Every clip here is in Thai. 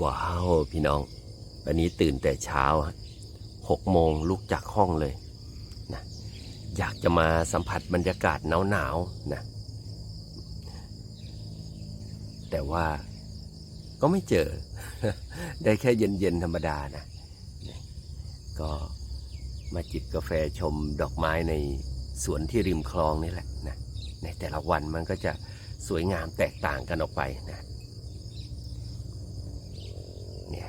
ว้าวพี่น้อง วันนี้ตื่นแต่เช้าหกโมงลุกจากห้องเลยนะอยากจะมาสัมผัสบรรยากาศหนาวๆนะ แต่ว่าก็ไม่เจอ ได้แค่เย็นๆธรรมดานะ ก็มาจิบกาแฟชมดอกไม้ในสวนที่ริมคลองนี่แหละนะ ในแต่ละวันมันก็จะสวยงามแตกต่างกันออกไปนะ เนี่ย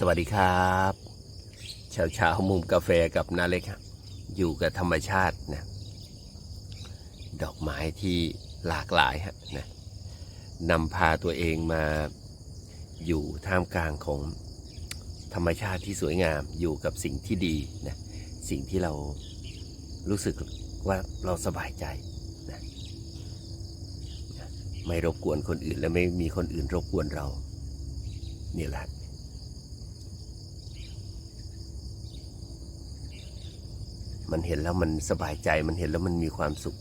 สวัสดีครับเช้าเช้าๆมุมกาแฟกับนาเล็กครับอยู่กับธรรมชาตินะดอกไม้ที่หลากหลายฮะนะนำพาตัวเองมาอยู่ท่ามกลางของธรรมชาติที่สวยงามอยู่กับสิ่งที่ดีนะสิ่งที่เรารู้สึกว่าเราสบายใจนะนะไม่รบกวนคนอื่นและไม่มีคนอื่นรบกวนเรานี่แหละ มันเห็นแล้วมันสบายใจมันเห็นแล้วมันมีความสุข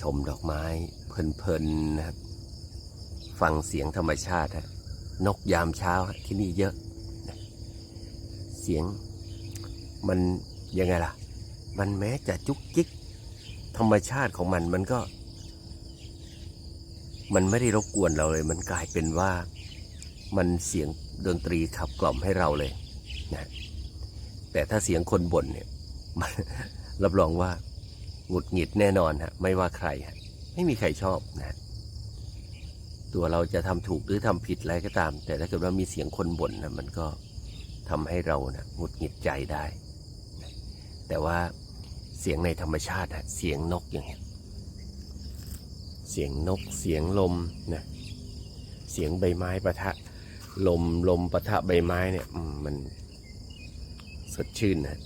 ชมดอกไม้เพลินๆนะครับ ฟังเสียงธรรมชาติฮะนกยามเช้าที่นี่เยอะ เสียงมันยังไงล่ะ มันแม้จะจุกจิก ธรรมชาติของมันมันก็ มันไม่ได้รบกวนเราเลย มันกลายเป็นว่า มันเสียงดนตรีขับกล่อมให้เราเลย นะแต่ถ้าเสียงคนบ่นเนี่ยรับรองว่าหงุดหงิดแน่นอนฮะไม่ว่าใครฮะไม่มีใครชอบนะตัวเราจะทำถูกหรือทำผิดอะไรก็ตาม แต่ถ้าเกิดว่ามีเสียงคนบ่นนะมันก็ทำให้เรานะหงุดหงิดใจได้ แต่ว่าเสียงในธรรมชาติฮะเสียงนกอย่างเงี้ยเสียงนกเสียงลมนะเสียงใบไม้ปะทะ ลมลมปะทะใบไม้เนี่ยมัน สดชื่นนะ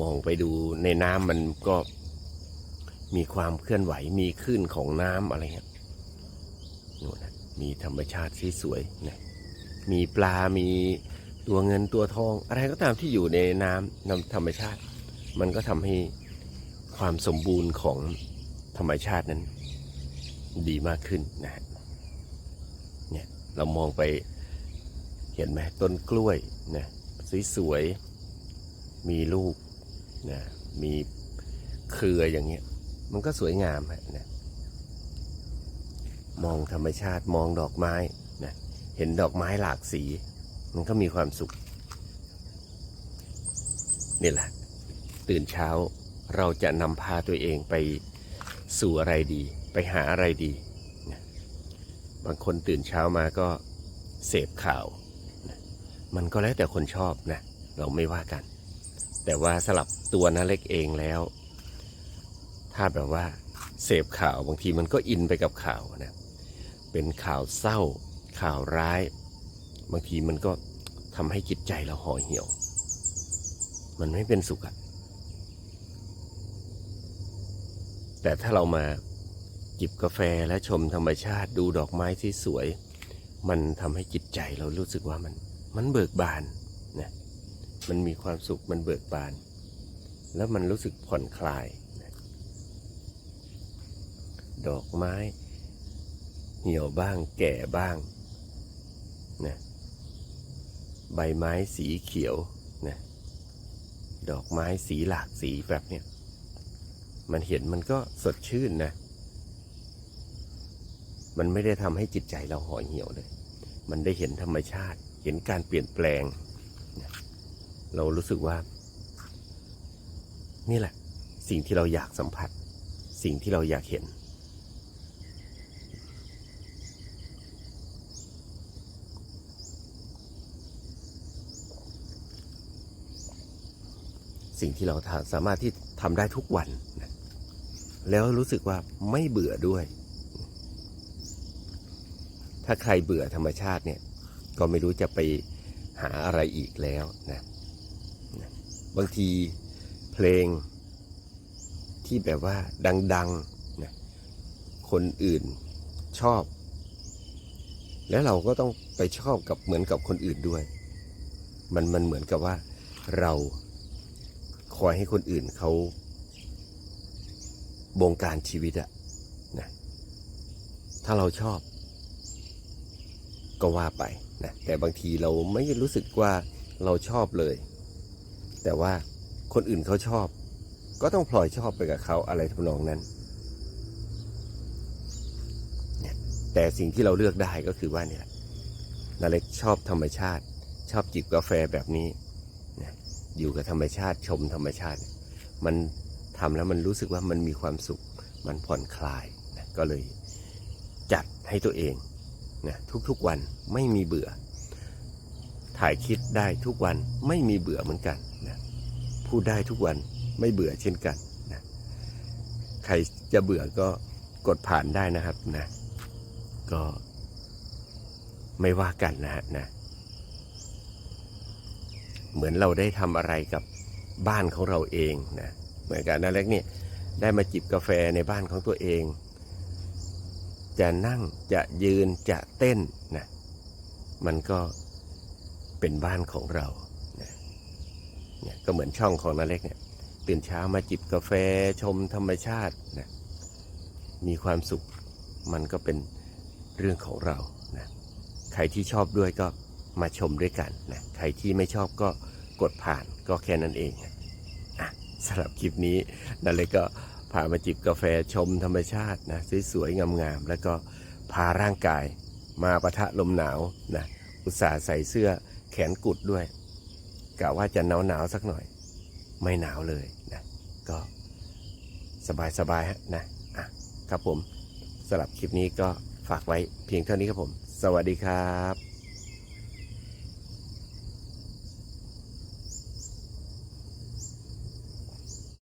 มองไปดูในน้ำมันก็มีความเคลื่อนไหวมีคลื่นของน้ำอะไรเงี้ยนู่นนะมีธรรมชาติที่สวยนะมีปลา มีตัวเงินตัวทอง อะไรก็ตามที่อยู่ในน้ำนำธรรมชาติ มันก็ทำให้ความสมบูรณ์ของธรรมชาตินั้นดีมากขึ้นนะฮะ เรามองไปเห็นไหมต้นกล้วยนะสวยๆมีลูกนะมีเครืออย่างเงี้ย มันก็สวยงามฮะนะมองธรรมชาติมองดอกไม้นะเห็นดอกไม้หลากสี มันก็มีความสุขนี่แหละ ตื่นเช้าเราจะนำพาตัวเองไปสู่อะไรดี ไปหาอะไรดี บางคนตื่นเช้ามาก็เสพข่าวนะมันก็แล้วแต่คนชอบนะ เราไม่ว่ากัน แต่ว่าสลับตัวนาเล็กเองแล้ว ถ้าแบบว่าเสพข่าวบางทีมันก็อินไปกับข่าวนะ เป็นข่าวเศร้า ข่าวร้าย บางทีมันก็ทำให้จิตใจเราห่อเหี่ยว มันไม่เป็นสุขอะแต่ถ้าเรามา จิบกาแฟและชมธรรมชาติดูดอกไม้ที่สวย มันทำให้จิตใจเรารู้สึกว่ามันมันเบิกบานนะมันมีความสุขมันเบิกบาน แล้วมันรู้สึกผ่อนคลายนะดอกไม้ เหี่ยวบ้างแก่บ้างนะใบไม้สีเขียวนะดอกไม้สีหลากสีแบบเนี้ยมันเห็นมันก็สดชื่นนะ มันไม่ได้ทำให้จิตใจเราห่อเหี่ยวเลย มันได้เห็นธรรมชาติ เห็นการเปลี่ยนแปลง เรารู้สึกว่า นี่แหละ สิ่งที่เราอยากสัมผัส สิ่งที่เราอยากเห็น สิ่งที่เราสามารถที่ทำได้ทุกวัน แล้วรู้สึกว่าไม่เบื่อด้วย ถ้าใครเบื่อธรรมชาติเนี่ย ก็ไม่รู้จะไปหาอะไรอีกแล้วนะบางทีเพลงที่แบบว่าดังๆนะคนอื่นชอบ แล้วเราก็ต้องไปชอบกับเหมือนกับคนอื่นด้วย มันมันเหมือนกับว่าเราคอยให้คนอื่นเขาบงการชีวิตอะนะถ้าเราชอบ ก็ว่าไปนะแต่บางทีเราไม่รู้สึกว่าเราชอบเลย แต่ว่าคนอื่นเขาชอบ ก็ต้องพลอยชอบไปกับเขาอะไรทำนองนั้นเนี่ยแต่สิ่งที่เราเลือกได้ก็คือว่าเนี่ยนาเล็กชอบธรรมชาติ ชอบจิบกาแฟแบบนี้นะอยู่กับธรรมชาติชมธรรมชาติ มันทำแล้วมันรู้สึกว่ามันมีความสุข มันผ่อนคลายนะก็เลยจัดให้ตัวเอง นะทุกๆวันไม่มีเบื่อ ถ่ายคลิปได้ทุกวันไม่มีเบื่อเหมือนกันนะพูดได้ทุกวันไม่เบื่อเช่นกันนะใครจะเบื่อก็กดผ่านได้นะครับนะก็ไม่ว่ากันนะฮะนะเหมือนเราได้ทำอะไรกับบ้านของเราเองนะเหมือนกันนะเล็กเนี่ยได้มาจิบกาแฟในบ้านของตัวเอง จะนั่งจะยืนจะเต้นนะมันก็เป็นบ้านของเรานะเนี่ยก็เหมือนช่องของนาเล็กเนี่ยตื่นเช้ามาจิบกาแฟชมธรรมชาตินะมีความสุขมันก็เป็นเรื่องของเรานะใครที่ชอบด้วยก็มาชมด้วยกันนะใครที่ไม่ชอบก็กดผ่านก็แค่นั้นเองนะอะสำหรับคลิปนี้นาเล็กก็ พามาจิบกาแฟชมธรรมชาตินะสวยๆงามๆแล้วก็พาร่างกายมาปะทะลมหนาวนะอุตส่าห์ใส่เสื้อแขนกุดด้วยกะว่าจะหนาวๆสักหน่อย ไม่หนาวเลยนะก็สบายๆฮะนะอะครับผมสำหรับคลิปนี้ก็ฝากไว้เพียงเท่านี้ครับผม สวัสดีครับ